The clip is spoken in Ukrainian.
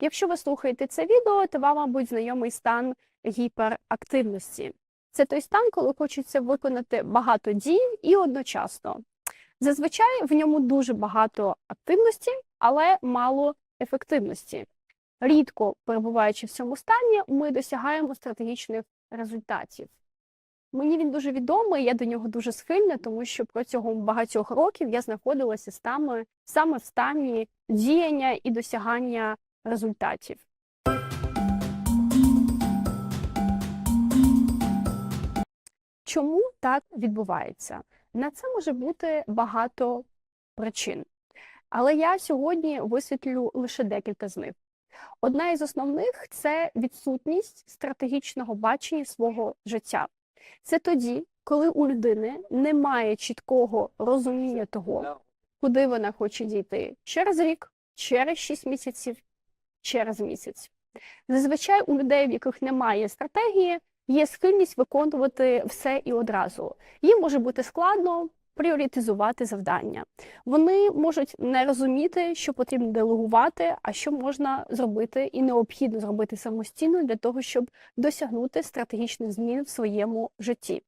Якщо ви слухаєте це відео, то вам, мабуть, знайомий стан гіперактивності. Це той стан, коли хочеться виконати багато дій і одночасно. Зазвичай в ньому дуже багато активності, але мало ефективності. Рідко перебуваючи в цьому стані, ми досягаємо стратегічних результатів. Мені він дуже відомий, я до нього дуже схильна, тому що протягом багатьох років я знаходилася саме, саме в стані діяння і досягання результатів. Чому так відбувається? На це може бути багато причин. Але я сьогодні висвітлю лише декілька з них. Одна із основних це відсутність стратегічного бачення свого життя. Це тоді, коли у людини немає чіткого розуміння того, куди вона хоче дійти через рік, через 6 місяців, через місяць. Зазвичай у людей, в яких немає стратегії, є схильність виконувати все і одразу. Їм може бути складно пріоритизувати завдання. Вони можуть не розуміти, що потрібно делегувати, а що можна зробити і необхідно зробити самостійно для того, щоб досягнути стратегічних змін в своєму житті.